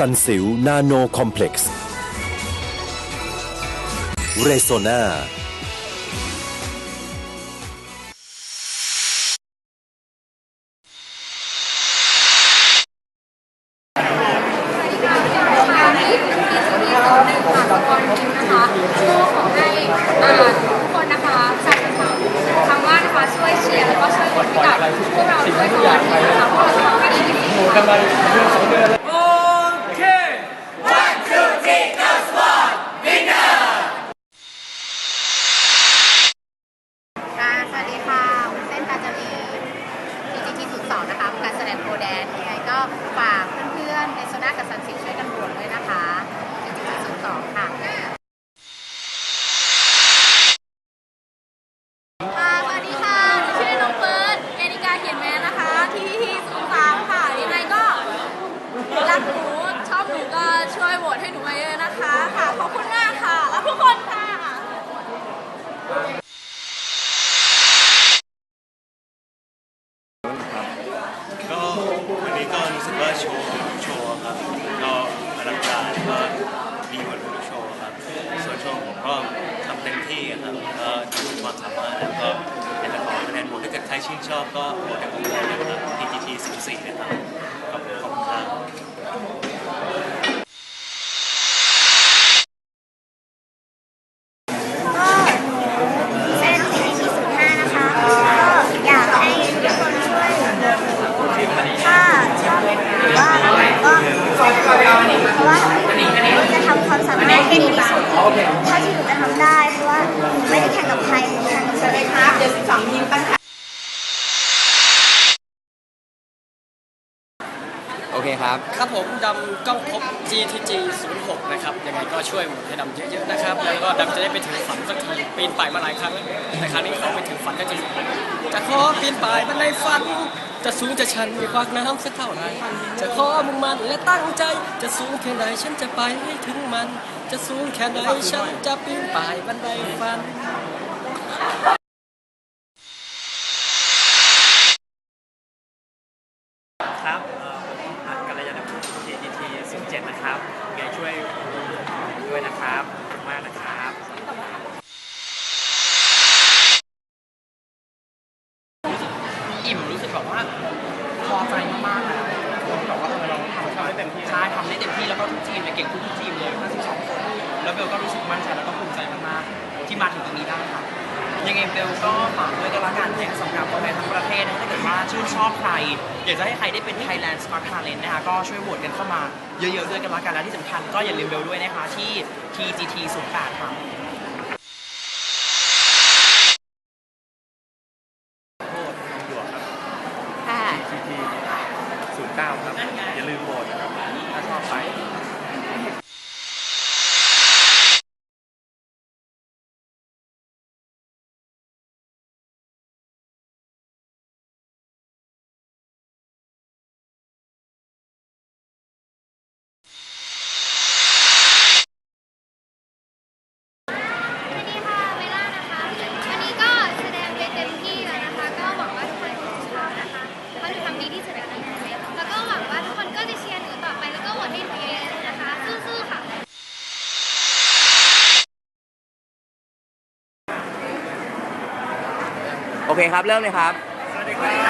ซันสิวนาโนคอมเพล็กซ์เรโซนานะคะก็ขอให้ทุกคนนะคะชาวชาวทางบ้านะคะช่วยเชียร์วก็ช่วยกดให้กับพวกเราด้วยค่ะนะคะพวกเราทำให้ดีที่สุด ค่ะสวัสดีค่ะวุ้นเส้นกาญจนี TGT 0 2นะคะการแสดงโปรแดนยังไงก็ฝากเพื่อนๆ ในโซน่ากับซันสิช่วยกันโหวตด้วยนะคะ TGT 0 2ค่ะ ค่ะสวัสดีค่ะหนูชื่อน้องเฟิร์สเอริกาเขียนแมนนะคะที่ที่ศูนย์สามค่ะยังไงก็รักหนูชอบหนูก็ช่วยโหวตให้หนูมาเยอะนะคะค่ะขอบคุณมากค่ะรักทุกคนค่ะ ก็วันนี้ก็รู้สึกว่าโชว์ทุกโชว์ครับ ก็อลังการแล้วก็ดีกว่าทุกโชว์ครับ ส่วนโชว์ผมก็ทำเต็มที่ครับก็ ดูความสามาแล้วก็อยากจะขอคะแนนโหวตถ้าเกิดใครชื่นชอบก็โหวตให้ผมได้นะครับ PGT 04นะครับขอบคุณขอบคุณครับเส้ โอเคครับ ครับผมดำก้องพบ GTG 06นะครับยังไงก็ช่วยหมุนให้ดำเยอะๆนะครับ แล้วก็ดำจะได้ไปถึงฝันสักทีปีนป่ายมาหลายครั้งแล้วแต่ครั้งนี้ขอไปถึงฝันก็จะจะขอปีนป่ายบันไดฝัน จะสูงจะชันมีควักน้ำสักเท่าไหร่จะขอมุ่งมั่นและตั้งใจ จะสูงแค่ไหนฉันจะไปให้ถึงมัน จะสูงแค่ไหนฉันจะปีนป่ายบันไดฝันครับ 27 นะครับยัไงช่วยด้วยนะครับขอบมากนะครับอิ่มรู้สึกแบบว่าพอใจมากๆนะแบกว่าเราทำได้เต็มที่ใายทำได้เต็มที่แล้วก็ทุกทีมเนี่ยเก่งทุกทีมเลย 52 คน แล้วเบลก็รู้สึกมั่นใจแล้วก็ภูมิใจมากๆที่มาถึงตรงนี้ได้ค่ะ ยังไงเบลก็ฝากด้วยกันละกันเนี่ยสำหรับคนไทยทั้งประเทศนะถ้าเกิดว่าชื่นชอบใคร อยากจะให้ใครได้เป็น Thailand Smart Talent นะคะก็ช่วยโหวตกันเข้ามาเยอะๆด้วยกันละกันและที่สำคัญก็อย่าลืมเบลด้วยนะคะที่ TGT 08ครับค่ะ TGT 09ครับ อย่าลืมโหวตนะครับ ถ้าชอบไปสวัสดีค่ะเวล่านะคะ วันนี้ก็แสดงไปเต็มที่แล้วนะคะ ก็หวังว่าทุกคนจะชอบนะคะเพราะหนูทำดีที่สุดแล้วนะคะแล้วก็หวังว่าทุกคนก็จะเชียร์หนูต่อไป แล้วก็โหวตให้หนูเยอะๆนะคะ สู้ๆค่ะ โอเคครับ เริ่มเลยครับ สวัสดีครับ